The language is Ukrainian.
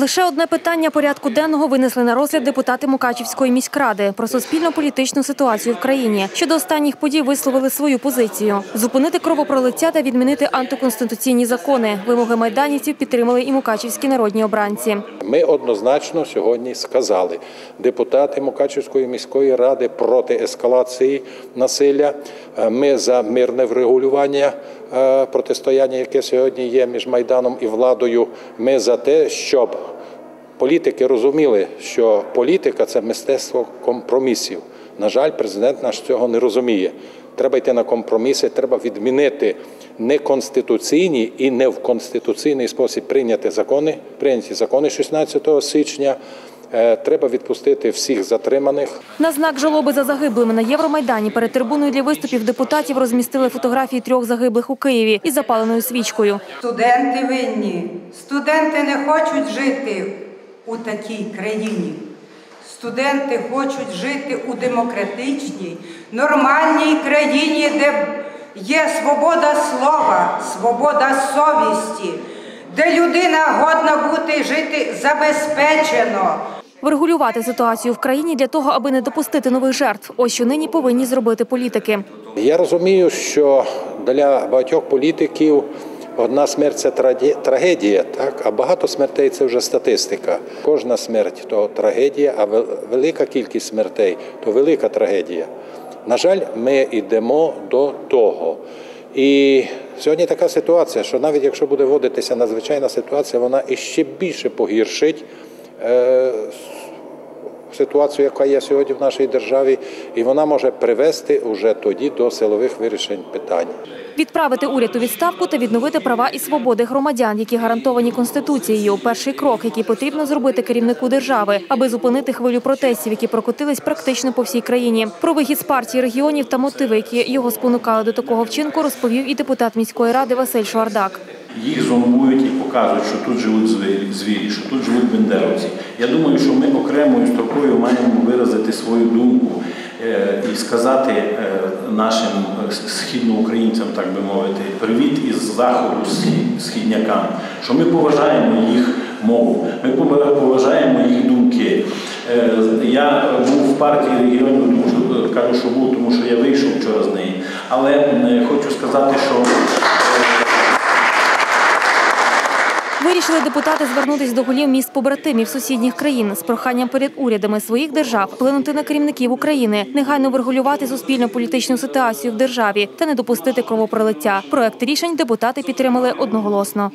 Лише одне питання порядку денного винесли на розгляд депутати Мукачівської міськради про суспільно-політичну ситуацію в країні. Щодо останніх подій висловили свою позицію: зупинити кровопролиття та відмінити антиконституційні закони. Вимоги майданівців підтримали і мукачівські народні обранці. Ми однозначно сьогодні сказали, депутати Мукачівської міської ради проти ескалації насилля. Е, Ми за мирне врегулювання протистояння, яке сьогодні є між майданом і владою. Ми за те, щоб політики розуміли, що політика це мистецтво компромісів. На жаль, президент наш цього не розуміє. Треба йти на компроміси, треба відмінити неконституційні і не в конституційний спосіб прийняти закони, прийняті закони 16 січня. Е, Треба відпустити всіх затриманих. На знак жалоби за загиблими на Євромайдані перед трибуною для виступів депутатів розмістили фотографії трьох загиблих у Києві із запаленою свічкою. Студенти винні. Студенти не хочуть жити у такій країні. Студенти хочуть жити у демократичній, нормальній країні, де є свобода слова, свобода совісті, де людина годна бути жити забезпечено. Врегулювати ситуацію в країні для того, аби не допустити нових жертв. Ось що нині повинні зробити політики. Я розумію, що для багатьох політиків одна смерть це трагедія, так а багато смертей це вже статистика. Кожна смерть то трагедія, а велика кількість смертей то велика трагедія. На жаль, ми йдемо до того. І сьогодні така ситуація, що навіть якщо буде вводитися надзвичайна ситуація, вона іще більше погіршить ситуацію, яка є сьогодні в нашій державі, і вона може привести уже тоді до силових вирішень питань. Відправити уряд у відставку та відновити права і свободи громадян, які гарантовані конституцією. Перший крок, який потрібно зробити керівнику держави, аби зупинити хвилю протестів, які прокотились практично по всій країні. Про вихід з партії регіонів та мотиви, які його спонукали до такого вчинку, розповів і депутат міської ради Василь Шуардак. Їх зомбують і покажуть, що тут живуть звірі, що тут живуть бендеровці. Я думаю, що ми окремою строкою маємо виразити свою думку е, і сказати е, нашим е, східноукраїнцям, так би мовити, привіт із заходу схі- східнякам, що ми поважаємо їх мову, ми поважаємо їх думки. Я був в партії регіонів, тому що кажу, що був, тому що я вийшов вчора з неї. Але хочу сказати, що. Вирішили депутати звернутися до голів міст побратимів сусідніх країн з проханням перед урядами своїх держав вплинути на керівників України, негайно врегулювати суспільно-політичну ситуацію в державі та не допустити кровопролиття. Проект рішень депутати підтримали одноголосно.